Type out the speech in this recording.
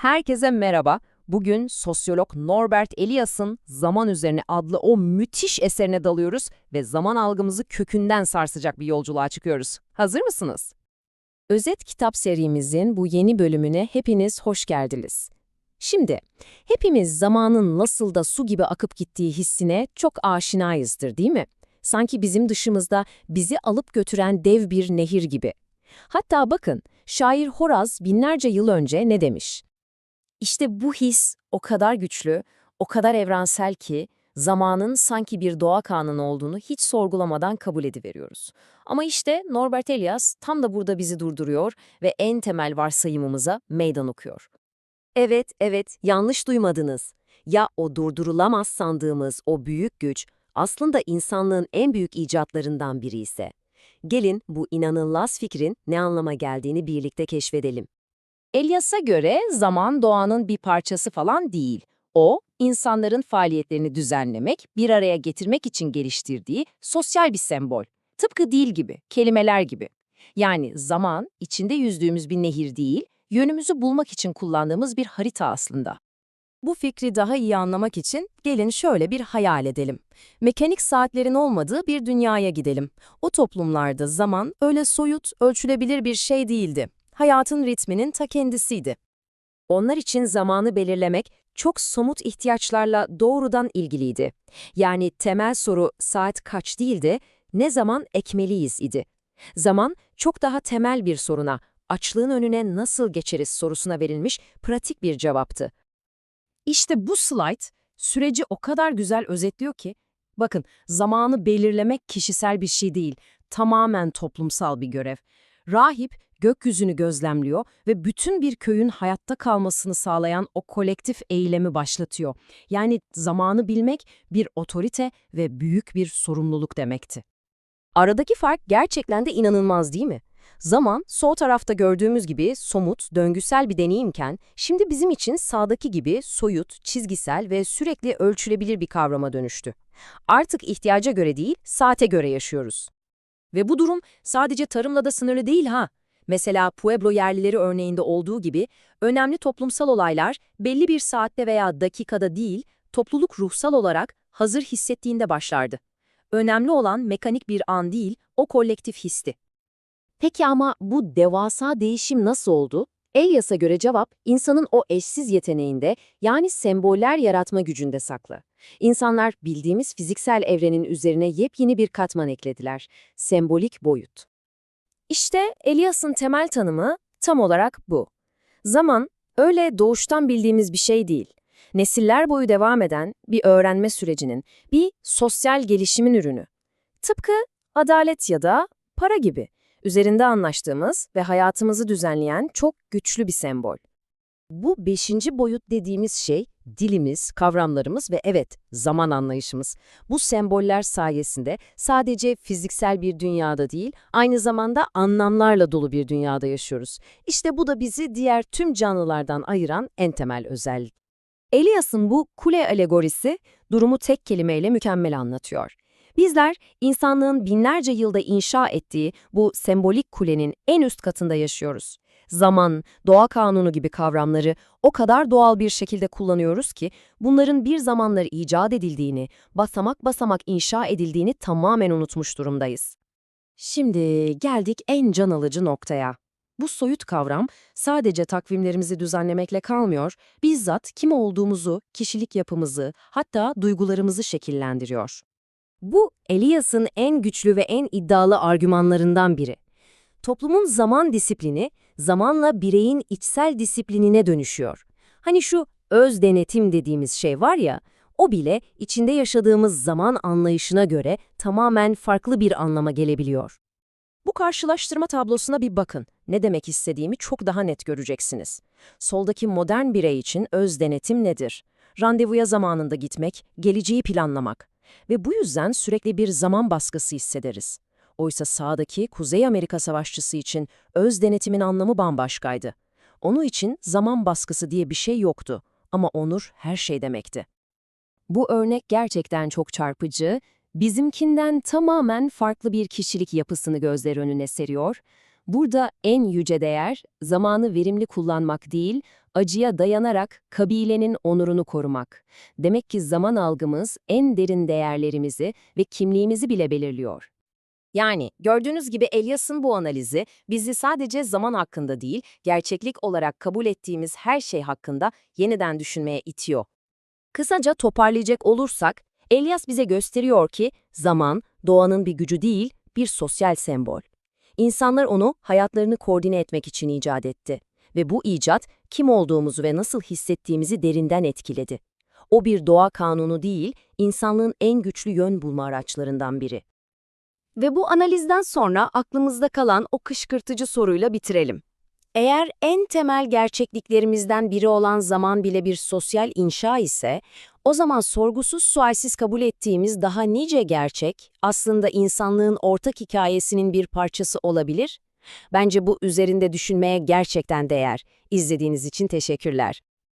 Herkese merhaba. Bugün sosyolog Norbert Elias'ın Zaman Üzerine adlı o müthiş eserine dalıyoruz ve zaman algımızı kökünden sarsacak bir yolculuğa çıkıyoruz. Hazır mısınız? Özet kitap serimizin bu yeni bölümüne hepiniz hoş geldiniz. Şimdi, hepimiz zamanın nasıl da su gibi akıp gittiği hissine çok aşinayızdır değil mi? Sanki bizim dışımızda bizi alıp götüren dev bir nehir gibi. Hatta bakın, şair Horaz binlerce yıl önce ne demiş? İşte bu his o kadar güçlü, o kadar evrensel ki zamanın sanki bir doğa kanunu olduğunu hiç sorgulamadan kabul ediveriyoruz. Ama işte Norbert Elias tam da burada bizi durduruyor ve en temel varsayımımıza meydan okuyor. Evet, evet, yanlış duymadınız. Ya o durdurulamaz sandığımız o büyük güç aslında insanlığın en büyük icatlarından biri ise. Gelin bu inanılmaz fikrin ne anlama geldiğini birlikte keşfedelim. Elias'a göre zaman doğanın bir parçası falan değil. O, insanların faaliyetlerini düzenlemek, bir araya getirmek için geliştirdiği sosyal bir sembol. Tıpkı dil gibi, kelimeler gibi. Yani zaman, içinde yüzdüğümüz bir nehir değil, yönümüzü bulmak için kullandığımız bir harita aslında. Bu fikri daha iyi anlamak için gelin şöyle bir hayal edelim. Mekanik saatlerin olmadığı bir dünyaya gidelim. O toplumlarda zaman öyle soyut, ölçülebilir bir şey değildi. Hayatın ritminin ta kendisiydi. Onlar için zamanı belirlemek çok somut ihtiyaçlarla doğrudan ilgiliydi. Yani temel soru saat kaç değildi, ne zaman ekmeliyiz idi. Zaman çok daha temel bir soruna, açlığın önüne nasıl geçeriz sorusuna verilmiş pratik bir cevaptı. İşte bu slide süreci o kadar güzel özetliyor ki, bakın zamanı belirlemek kişisel bir şey değil, tamamen toplumsal bir görev. Rahip gökyüzünü gözlemliyor ve bütün bir köyün hayatta kalmasını sağlayan o kolektif eylemi başlatıyor. Yani zamanı bilmek bir otorite ve büyük bir sorumluluk demekti. Aradaki fark gerçekten de inanılmaz değil mi? Zaman, sol tarafta gördüğümüz gibi somut, döngüsel bir deneyimken, şimdi bizim için sağdaki gibi soyut, çizgisel ve sürekli ölçülebilir bir kavrama dönüştü. Artık ihtiyaca göre değil, saate göre yaşıyoruz. Ve bu durum sadece tarımla da sınırlı değil ha. Mesela Pueblo yerlileri örneğinde olduğu gibi, önemli toplumsal olaylar belli bir saatte veya dakikada değil, topluluk ruhsal olarak hazır hissettiğinde başlardı. Önemli olan mekanik bir an değil, o kolektif histi. Peki ama bu devasa değişim nasıl oldu? Elias'a göre cevap, insanın o eşsiz yeteneğinde, yani semboller yaratma gücünde saklı. İnsanlar bildiğimiz fiziksel evrenin üzerine yepyeni bir katman eklediler, sembolik boyut. İşte Elias'ın temel tanımı tam olarak bu. Zaman, öyle doğuştan bildiğimiz bir şey değil. Nesiller boyu devam eden bir öğrenme sürecinin, bir sosyal gelişimin ürünü. Tıpkı adalet ya da para gibi üzerinde anlaştığımız ve hayatımızı düzenleyen çok güçlü bir sembol. Bu beşinci boyut dediğimiz şey dilimiz, kavramlarımız ve evet zaman anlayışımız. Bu semboller sayesinde sadece fiziksel bir dünyada değil, aynı zamanda anlamlarla dolu bir dünyada yaşıyoruz. İşte bu da bizi diğer tüm canlılardan ayıran en temel özellik. Elias'ın bu kule alegorisi durumu tek kelimeyle mükemmel anlatıyor. Bizler, insanlığın binlerce yılda inşa ettiği bu sembolik kulenin en üst katında yaşıyoruz. Zaman, doğa kanunu gibi kavramları o kadar doğal bir şekilde kullanıyoruz ki, bunların bir zamanlar icat edildiğini, basamak basamak inşa edildiğini tamamen unutmuş durumdayız. Şimdi geldik en can alıcı noktaya. Bu soyut kavram sadece takvimlerimizi düzenlemekle kalmıyor, bizzat kim olduğumuzu, kişilik yapımızı, hatta duygularımızı şekillendiriyor. Bu, Elias'ın en güçlü ve en iddialı argümanlarından biri. Toplumun zaman disiplini, zamanla bireyin içsel disiplinine dönüşüyor. Hani şu öz denetim dediğimiz şey var ya, o bile içinde yaşadığımız zaman anlayışına göre tamamen farklı bir anlama gelebiliyor. Bu karşılaştırma tablosuna bir bakın. Ne demek istediğimi çok daha net göreceksiniz. Soldaki modern birey için öz denetim nedir? Randevuya zamanında gitmek, geleceği planlamak ve bu yüzden sürekli bir zaman baskısı hissederiz. Oysa sağdaki Kuzey Amerika savaşçısı için öz denetimin anlamı bambaşkaydı. Onu için zaman baskısı diye bir şey yoktu ama onur her şey demekti. Bu örnek gerçekten çok çarpıcı, bizimkinden tamamen farklı bir kişilik yapısını gözler önüne seriyor. Burada en yüce değer, zamanı verimli kullanmak değil, acıya dayanarak kabilenin onurunu korumak. Demek ki zaman algımız en derin değerlerimizi ve kimliğimizi bile belirliyor. Yani gördüğünüz gibi Elias'ın bu analizi bizi sadece zaman hakkında değil, gerçeklik olarak kabul ettiğimiz her şey hakkında yeniden düşünmeye itiyor. Kısaca toparlayacak olursak, Elias bize gösteriyor ki zaman doğanın bir gücü değil, bir sosyal sembol. İnsanlar onu hayatlarını koordine etmek için icat etti ve bu icat kim olduğumuzu ve nasıl hissettiğimizi derinden etkiledi. O bir doğa kanunu değil, insanlığın en güçlü yön bulma araçlarından biri. Ve bu analizden sonra aklımızda kalan o kışkırtıcı soruyla bitirelim. Eğer en temel gerçekliklerimizden biri olan zaman bile bir sosyal inşa ise, o zaman sorgusuz sualsiz kabul ettiğimiz daha nice gerçek, aslında insanlığın ortak hikayesinin bir parçası olabilir? Bence bu üzerinde düşünmeye gerçekten değer. İzlediğiniz için teşekkürler.